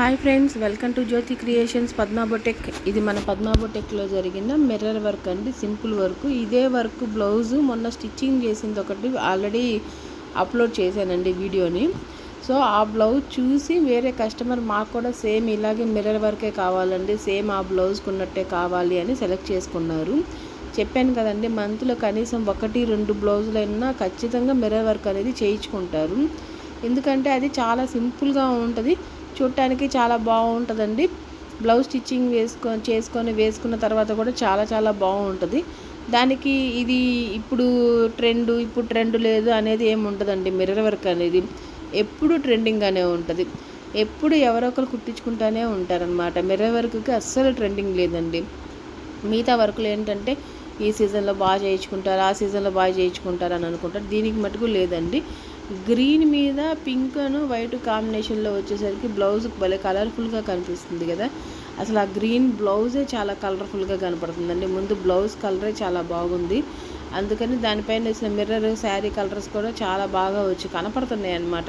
Hi friends welcome to Jyothi creations. Padma boutique ఇది మన పద్మాబొటెక్లో జరిగిన మిర్రర్ వర్క్ అండి సింపుల్ వర్క్. ఇదే వర్క్ బ్లౌజు మొన్న స్టిచ్చింగ్ చేసింది ఒకటి ఆల్రెడీ అప్లోడ్ చేశానండి వీడియోని. సో ఆ బ్లౌజ్ చూసి వేరే కస్టమర్ మాకు కూడా సేమ్ ఇలాగే మిర్రర్ వర్కే కావాలండి సేమ్ ఆ బ్లౌజ్కి ఉన్నట్టే కావాలి అని సెలెక్ట్ చేసుకున్నారు. చెప్పాను కదండి మంత్లో కనీసం ఒకటి రెండు బ్లౌజులైనా ఖచ్చితంగా మిర్రర్ వర్క్ అనేది చేయించుకుంటారు. ఎందుకంటే అది చాలా సింపుల్గా ఉంటుంది. చూడటానికి చాలా బాగుంటుందండి. బ్లౌజ్ స్టిచ్చింగ్ వేసుకో చేసుకొని వేసుకున్న తర్వాత కూడా చాలా చాలా బాగుంటుంది. దానికి ఇది ఇప్పుడు ట్రెండ్ ఇప్పుడు ట్రెండ్ లేదు అనేది ఏమి ఉంటుందండి మిర్రర్ వర్క్ అనేది ఎప్పుడు ట్రెండింగ్గానే ఉంటుంది. ఎప్పుడు ఎవరో ఒకరు కుట్టించుకుంటూనే ఉంటారనమాట మిర్రర్ వర్క్కి అస్సలు ట్రెండింగ్ లేదండి. మిగతా వర్కులు ఏంటంటే ఈ సీజన్లో బాగా చేయించుకుంటారు ఆ సీజన్లో బాగా చేయించుకుంటారు అని అనుకుంటారు. దీనికి మటుకు లేదండి. గ్రీన్ మీద పింక్ అను వైట్ కాంబినేషన్లో వచ్చేసరికి బ్లౌజ్ భలే కలర్ఫుల్గా కనిపిస్తుంది కదా. అసలు ఆ గ్రీన్ బ్లౌజే చాలా కలర్ఫుల్గా కనపడుతుందండి. ముందు బ్లౌజ్ కలరే చాలా బాగుంది. అందుకని దానిపైన వేసిన మిర్రర్ శారీ కలర్స్ కూడా చాలా బాగా వచ్చి కనపడుతున్నాయి అన్నమాట.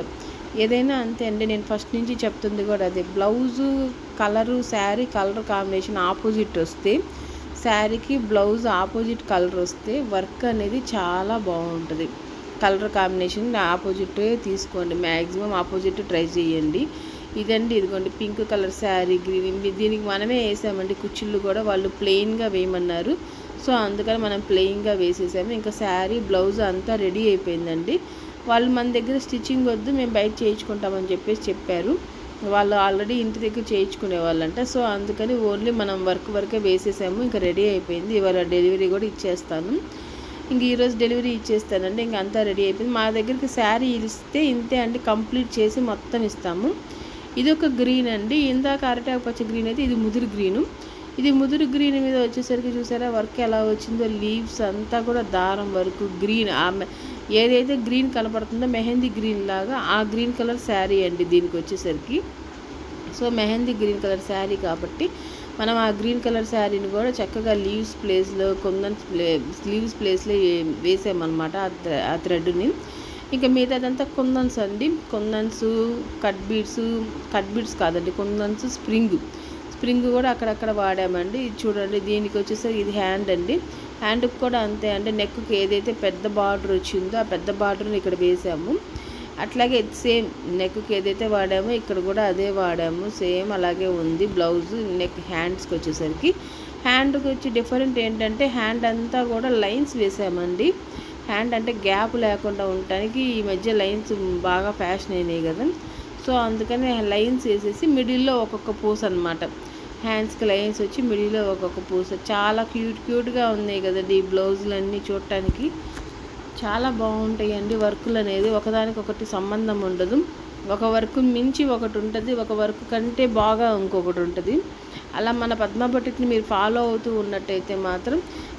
ఏదైనా అంతే అండి నేను ఫస్ట్ నుంచి చెప్తుంది కూడా అదే. Blouse colour sari colour combination opposite వస్తే శారీకి బ్లౌజ్ ఆపోజిట్ కలర్ వస్తే వర్క్ అనేది చాలా బాగుంటుంది. కలర్ కాంబినేషన్ ఆపోజిట్ తీసుకోండి. మ్యాక్సిమం ఆపోజిట్ ట్రై చేయండి. ఇదండి ఇదిగోండి పింక్ కలర్ శారీ గ్రీన్ దీనికి మనమే వేసామండి. కుచ్చిళ్ళు కూడా వాళ్ళు ప్లెయిన్గా వేయమన్నారు. సో అందుకని మనం ప్లెయిన్గా వేసేసాము. ఇంకా శారీ బ్లౌజ్ అంతా రెడీ అయిపోయిందండి. వాళ్ళు మన దగ్గర స్టిచ్చింగ్ వద్దు మేము బయట చేయించుకుంటామని చెప్పేసి చెప్పారు. వాళ్ళు ఆల్రెడీ ఇంటి దగ్గర చేయించుకునే వాళ్ళంట. సో అందుకని ఓన్లీ మనం వర్క్ వరకే వేసేసాము. ఇంకా రెడీ అయిపోయింది. ఇవాళ డెలివరీ కూడా ఇచ్చేస్తాను. ఇంక ఈరోజు డెలివరీ ఇచ్చేస్తానండి. ఇంక అంతా రెడీ అయిపోయింది. మా దగ్గరికి శారీ ఇస్తే ఇంతే అండి. కంప్లీట్ చేసి మొత్తం ఇస్తాము. ఇది ఒక గ్రీన్ అండి. ఇందాక అరటాకు పచ్చ గ్రీన్ అయితే ఇది ముదురు గ్రీను. ఇది ముదురు గ్రీన్ మీద వచ్చేసరికి చూసారా వర్క్ ఎలా వచ్చిందో లీవ్స్ అంతా కూడా దారం వరకు గ్రీన్. ఏదైతే గ్రీన్ కనపడుతుందో మెహందీ గ్రీన్ లాగా ఆ గ్రీన్ కలర్ శారీ అండి దీనికి వచ్చేసరికి. So mehndi green colour sari కాబట్టి మనం ఆ గ్రీన్ కలర్ శారీని కూడా చక్కగా లీవ్స్ ప్లేస్లో కొందన్ ప్లే లీవ్స్ ప్లేస్లో వేసామన్నమాట ఆ థ్రెడ్ని ఇంకా మిగతాదంతా కుందన్స్ అండి. Kundans cut beads cut beads కాదండి కొందన్స్ స్ప్రింగ్ స్ప్రింగ్ కూడా అక్కడక్కడ వాడామండి. ఇది చూడండి దీనికి వచ్చేసరికి ఇది హ్యాండ్ అండి. హ్యాండ్కి కూడా అంతే అండి. నెక్కి ఏదైతే పెద్ద బార్డర్ వచ్చిందో ఆ పెద్ద బార్డర్ని ఇక్కడ వేసాము. అట్లాగే సేమ్ నెక్కి ఏదైతే వాడామో ఇక్కడ కూడా అదే వాడాము. సేమ్ అలాగే ఉంది. బ్లౌజ్ నెక్ హ్యాండ్స్కి వచ్చేసరికి. హ్యాండ్కి వచ్చి డిఫరెంట్ ఏంటంటే హ్యాండ్ అంతా కూడా లైన్స్ వేసామండి. హ్యాండ్ అంటే గ్యాప్ లేకుండా ఉండటానికి ఈ మధ్య లైన్స్ బాగా ఫ్యాషన్ అయినాయి కదా. సో అందుకని లైన్స్ వేసేసి మిడిల్లో ఒక్కొక్క పూస అనమాట హ్యాండ్స్కి లైన్స్ వచ్చి మిడిల్లో ఒక్కొక్క పూస. చాలా క్యూట్ క్యూట్గా ఉన్నాయి కదండి ఈ బ్లౌజులు అన్నీ చూడటానికి. చాలా బాగుంటాయి అండి వర్కులు అనేది. ఒకదానికొకటి సంబంధం ఉండదు. ఒక వర్క్ మించి ఒకటి ఉంటుంది. ఒక వర్క్ కంటే బాగా ఇంకొకటి ఉంటుంది. అలా మన పద్మ మీరు ఫాలో అవుతూ ఉన్నట్టయితే మాత్రం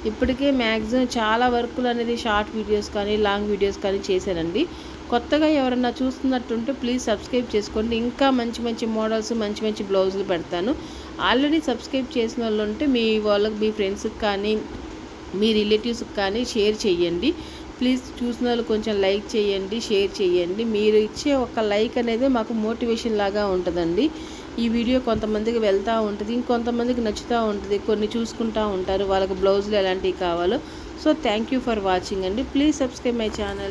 ఇప్పటికే మ్యాక్సిమం చాలా వర్కులు అనేది షార్ట్ వీడియోస్ కానీ లాంగ్ వీడియోస్ కానీ చేశానండి. కొత్తగా ఎవరన్నా చూస్తున్నట్టుంటే ప్లీజ్ సబ్స్క్రైబ్ చేసుకోండి. ఇంకా మంచి మంచి మోడల్స్ మంచి మంచి బ్లౌజులు పెడతాను. ఆల్రెడీ సబ్స్క్రైబ్ చేసిన వాళ్ళు ఉంటే మీ వాళ్ళకి మీ ఫ్రెండ్స్కి కానీ మీ రిలేటివ్స్కి కానీ షేర్ చేయండి. ప్లీజ్ చూసిన వాళ్ళు కొంచెం లైక్ చేయండి షేర్ చేయండి. మీరు ఇచ్చే ఒక లైక్ అనేది మాకు మోటివేషన్ లాగా ఉంటుందండి. ఈ వీడియో కొంతమందికి వెళ్తూ ఉంటుంది ఇంకొంతమందికి నచ్చుతూ ఉంటుంది కొన్ని చూసుకుంటూ ఉంటారు వాళ్ళకి బ్లౌజులు ఎలాంటివి కావాలో. So thank you for watching అండి. Please subscribe my channel